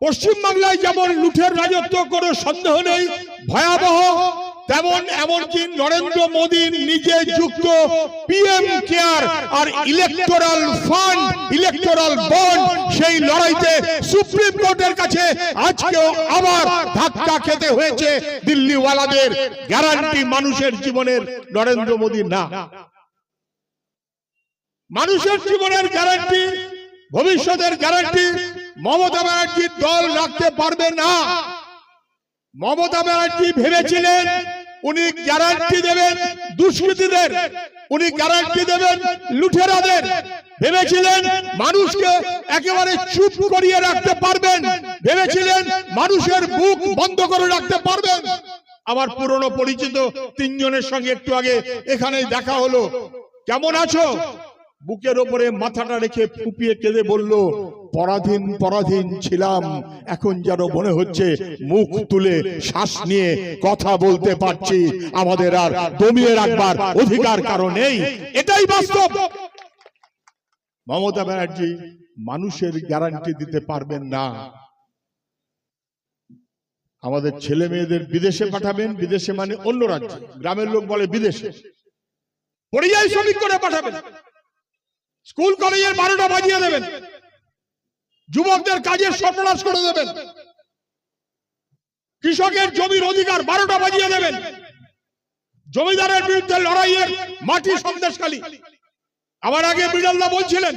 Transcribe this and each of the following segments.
পশ্চিমবাংলায় যেমন লুঠের রাজত্ব কোনো সন্দেহ নেই, ভয়াবহ, তেমন এমনকি নরেন্দ্র মোদীর নিজে যুক্ত পিএম কেয়ার আর ইলেকটোরাল ফান্ড ইলেকটোরাল বন্ড সেই লড়াইতে সুপ্রিম কোর্টের কাছে আজকেও আবার ধাক্কা খেতে হয়েছে দিল্লিওয়ালাদের। গ্যারান্টি মানুষের জীবনের নরেন্দ্র মোদী না। মানুষের জীবনের গ্যারান্টি ভবিষ্যতের গ্যারান্টি মমতা ব্যানার্জির দল রাখতে পারবে না। মমতা ব্যানার্জি ভেবেছিলেন উনি গ্যারান্টি দেবেন দুষ্কৃতীদের, উনি গ্যারান্টি দেবেন লুঠেরাদের। ভেবেছিলেন মানুষকে একেবারে চুপ করিয়ে রাখতে পারবেন। ভেবেছিলেন মানুষের বুক বন্ধ করে রাখতে পারবেন। আমার পুরনো পরিচিত তিনজনের সঙ্গে একটু আগে এখানেই দেখা হলো। কেমন আছো? বুকের ওপরে মাথাটা রেখে ফুপিয়ে কেঁদে বলল পরাধীন পরাধীন ছিলাম। এখন যেন মনে হচ্ছে মুখ তুলে শ্বাস নিয়ে কথা বলতে পারছি। আমাদের আর দমিয়ে রাখবার অধিকার কারণ নেই। এটাই বাস্তব। মমতা ব্যানার্জি মানুষের গ্যারান্টি দিতে পারবেন না। আমাদের ছেলে মেয়েদের বিদেশে পাঠাবেন, বিদেশে মানে অন্য রাজ্যে। গ্রামের লোক বলে বিদেশে। পরিযায়ী শ্রমিক করে পাঠাবেন। স্কুল কলেজের বারোটা বাজিয়ে দেবেন। যুবকদের কাজের সর্বনাশ করে দেবেন। কৃষকের জমির অধিকার বারোটা বাজিয়ে দেবেন। জমিদারের বিরুদ্ধে লড়াইয়ের মাটি সন্দেশকালী আমার আগে বিড়াল্লা বলছিলেন,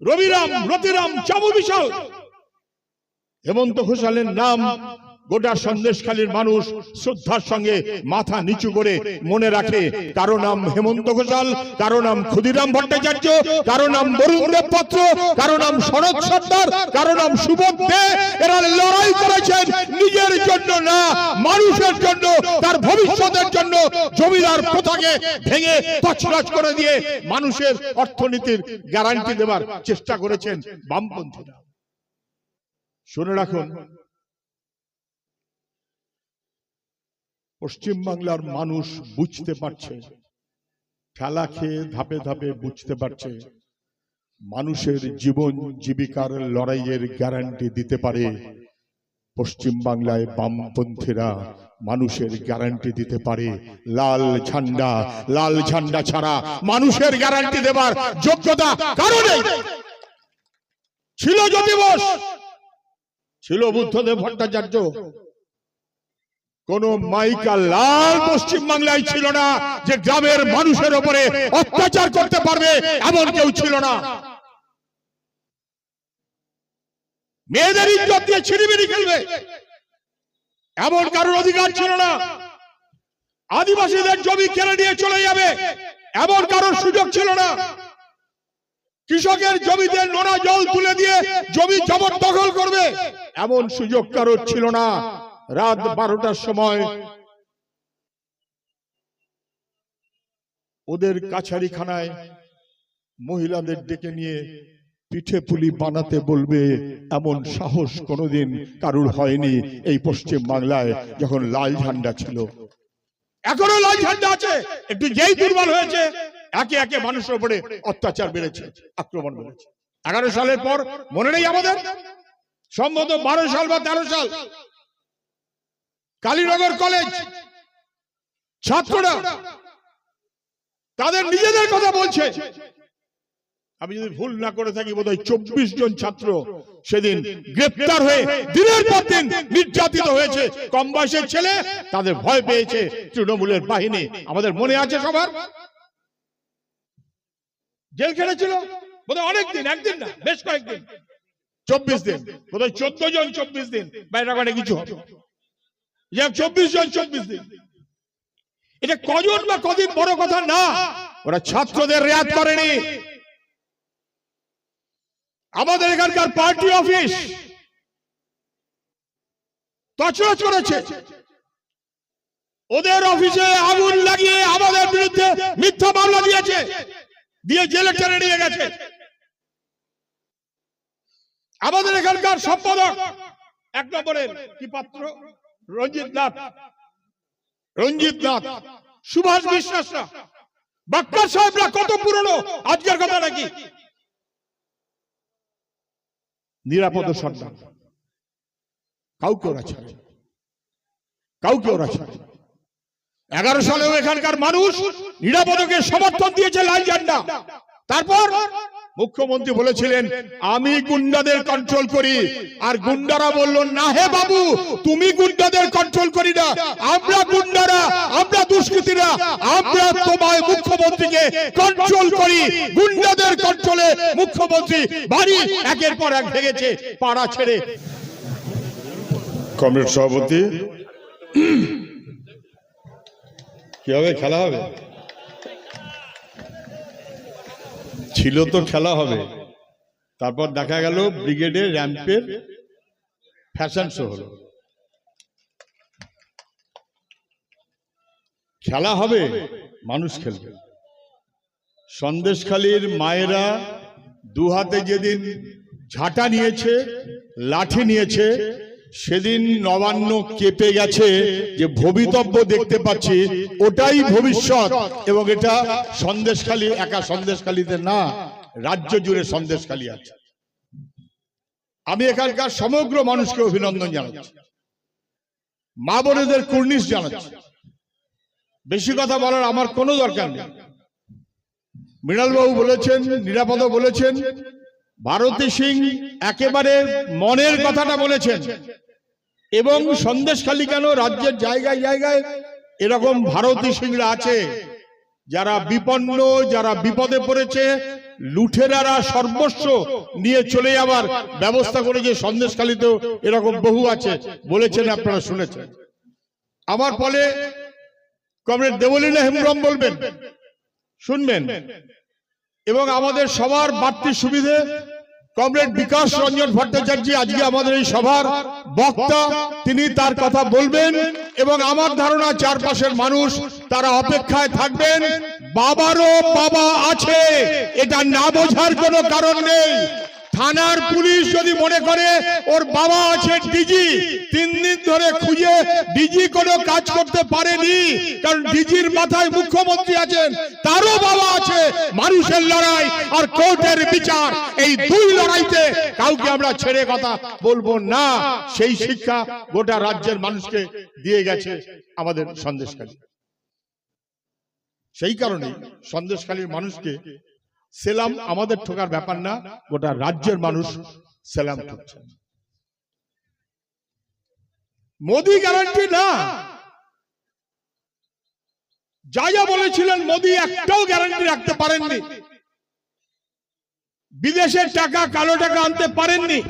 রবিরাম, রতিরাম চাবু বিশাল হেমন্ত ঘোষালের নাম গোটা সন্দেশখালীর মানুষ শ্রদ্ধার সঙ্গে মাথা নিচু করে মনে রাখে, কারও নাম হেমন্ত ঘোষাল, কারও নাম ক্ষুদিরাম ভট্টাচার্য, কারও নাম বরুণ দেব পাত্র কারও নাম শরৎ সর্দার, কারও নাম সুবোধ দে, এরা লড়াই করেছেন নিজের জন্য না, মানুষের জন্য, তার ভবিষ্যতের জন্য জমিদার প্রথাকে ভেঙে তছনছ করে দিয়ে মানুষের অর্থনীতির গ্যারান্টি দেবার চেষ্টা করেছেন বামপন্থীরা। শুনে রাখুন পশ্চিম বাংলার মানুষ বুঝতে পারছে। খেলা খেয়ে ধাপে ধাপে বুঝতে পারছে। মানুষের জীবন জীবিকার লড়াইয়ের গ্যারান্টি দিতে পারে। পশ্চিম বাংলায় বামপন্থীরা মানুষের গ্যারান্টি দিতে পারে। লাল ঝান্ডা লাল ঝান্ডা ছাড়া মানুষের গ্যারান্টি দেবার যোগ্যতা কারণে ছিল যদি বোস ছিল বুদ্ধদেব ভট্টাচার্য। কোন মাইকা লাল পশ্চিম বাংলায় ছিল না যে গ্রামের মানুষের উপরে অত্যাচার করতে পারবে এমন কেউ ছিল না। মেয়েদের ইজ্জত দিয়ে ছিড়িমিড়ি খেলবে, এমন কারোর অধিকার ছিল না। আদিবাসীদের জমি কেড়ে নিয়ে চলে যাবে, এমন কারোর সুযোগ ছিল না। কৃষকের জমিতে নোনা জল তুলে দিয়ে জমি জবরদখল করবে, এমন সুযোগ কারোর ছিল না। রাত বারোটার সময় ওদের কাছারিখানায় মহিলাদের ডেকে নিয়ে পিঠে পুলি বানাতে বলবে এমন সাহস কোনোদিন কারুর হয়নি। এই পশ্চিম বাংলায় যখন লাল ঝান্ডা ছিল এখনও লাল ঝান্ডা আছে। একটু যেই দুর্বল হয়েছে। একে একে মানুষের উপরে অত্যাচার বেড়েছে আক্রমণ বেড়েছে। এগারো সালের পর মনে নেই আমাদের? সম্ভবত বারো সাল বা তেরো সাল। কালীনগর কলেজ। ছাত্ররা তাদের নিজেদের কথা বলছে। আমি যদি ভুল না করে থাকি, বোধহয় চব্বিশ জন ছাত্র সেদিন গ্রেপ্তার হয়ে দিনের পর দিন নির্যাতিত হয়েছে। কম বয়সের ছেলে, তাদের ভয় পেয়েছে তৃণমূলের বাহিনী। আমাদের মনে আছে সবার? জেল খেটেছিল বোধহয় অনেক দিন একদিন না, বেশ কয়েকদিন। চব্বিশ দিন, বোধহয় চোদ্দ জন চব্বিশ দিন। বাইরে কিছু হবে? চব্বিশ জন চব্বিশ দিন। এটা কজন বা কদিন বড় কথা না, ওরা ছাত্রদের করেনি। আমাদের এখানকার পার্টি অফিস তছনছ করেছে। ওদের অফিসে আগুন লাগিয়ে আমাদের বিরুদ্ধে মিথ্যা মামলা দিয়েছে, দিয়ে জেলে টেনে নিয়ে গেছে। আমাদের এখানকার সম্পাদক, এক নম্বরের কি পাত্র? রঞ্জিত নাথ। রঞ্জিত নাথ। সুভাষ বিশ্বাসরা। বাক্কার সাহেবরা কত পুরনো? আজকের কথা নাকি? নিরাপদ সর্দার কাউকে ওরা ছাড়ে। কাউকে ওরা ছাড়ে। এগারো সালেও এখানকার মানুষ নিরাপদকে সমর্থন দিয়েছে লাল ঝান্ডা। তারপর মুখ্যমন্ত্রী বলেছিলেন, আমি গুন্ডাদের কন্ট্রোল করি। আর গুন্ডারা বলল, না হে বাবু, তুমি গুন্ডাদের কন্ট্রোল করি না। আমরা গুন্ডারা, আমরা দুষ্কৃতীরা, আমরা তোমায় মুখ্যমন্ত্রীকে কন্ট্রোল করি। গুন্ডাদের কন্ট্রোলে মুখ্যমন্ত্রী বাড়ি একের পর এক ভেঙেছে, পাড়া ছেড়ে। কমরেড সভাপতি? কি হবে? খেলা হবে? ছিল তো খেলা হবে। তারপর দেখা গেল ব্রিগেডে র্যাম্পের ফ্যাশন শো হলো। খেলা হবে, মানুষ খেলবে। সন্দেশখালীর মায়েরা দু হাতে যেদিন ঝাঁটা নিয়েছে, লাঠি নিয়েছে সেদিন নবান্ন কেঁপে গেছে যে ভবিতব্য দেখতে পাচ্ছি, ওটাই ভবিষ্যৎ এবং এটা সন্দেশখালী, একা সন্দেশখালীতে না, রাজ্য জুড়ে সন্দেশখালী আছে। আমি এখানকার সমগ্র মানুষকে অভিনন্দন জানাচ্ছি। মা বোনেদের কুর্নিশ জানাচ্ছি। বেশি কথা বলার আমার কোনো দরকার নেই। মৃণালবাবু বলেছেন নিরাপদ বলেছেন, ভারতী সিং একেবারে মনের কথাটা বলেছেন। এবং সন্দেশখালী কেন? রাজ্যের জায়গায় জায়গায় এরকম ভারতী সিংরা আছে, যারা বিপন্ন, যারা বিপদে পড়েছে, লুঠেরারা সর্বস্ব নিয়ে চলে যাবার ব্যবস্থা করেছে সন্দেশখালীতেও এরকম বহু আছে, বলেছেন আপনারা শুনেছেন। আমার ফলে কমরেড দেবলীনা হেমব্রম বলবেন, শুনবেন, এবং আমাদের সবার বাড়তি সুবিধে কমরেড বিকাশ রঞ্জন ভট্টাচার্য আজকে আমাদের এই সভার বক্তা তিনি তার কথা বলবেন এবং আমার ধারণা চারপাশের মানুষ তারা অপেক্ষায় থাকবেন। বাবারও বাবা আছে। এটা না বোঝার কোনো কারণ নেই। থানার পুলিশ যদি মনে করে, ওর বাবা আছে ডিজি তিন দিন ধরে খুঁজে ডিজি কোনো কাজ করতে পারেনি, কারণ ডিজির মাথায় মুখ্যমন্ত্রী আছেন, তারও বাবা আছে, মানুষের লড়াই আর কোর্টের বিচার। এই দুই লড়াইতে কাউকে আমরা ছেড়ে কথা বলব না। সেই শিক্ষা গোটা রাজ্যের মানুষকে দিয়ে গেছে আমাদের সন্দেশকারী সেই কারণে সন্দেশকালীর মানুষকে সেলাম আমাদের ঠোকার ব্যাপার না, গোটা রাজ্যের মানুষ সেলাম ঠুকছে মোদি গ্যারান্টি না। যা যা বলেছিলেন মোদি একটাও গ্যারান্টি রাখতে পারেননি। বিদেশের টাকা, কালো টাকা আনতে পারেননি।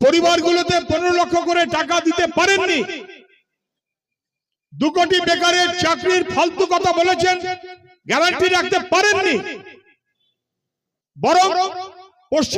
পরিবারগুলোতে পনেরো লক্ষ করে টাকা দিতে পারেননি। দু কোটি বেকারের চাকরির ফালতু কথা বলেছেন। গ্যারান্টি রাখতে পারেননি। বরং পশ্চিম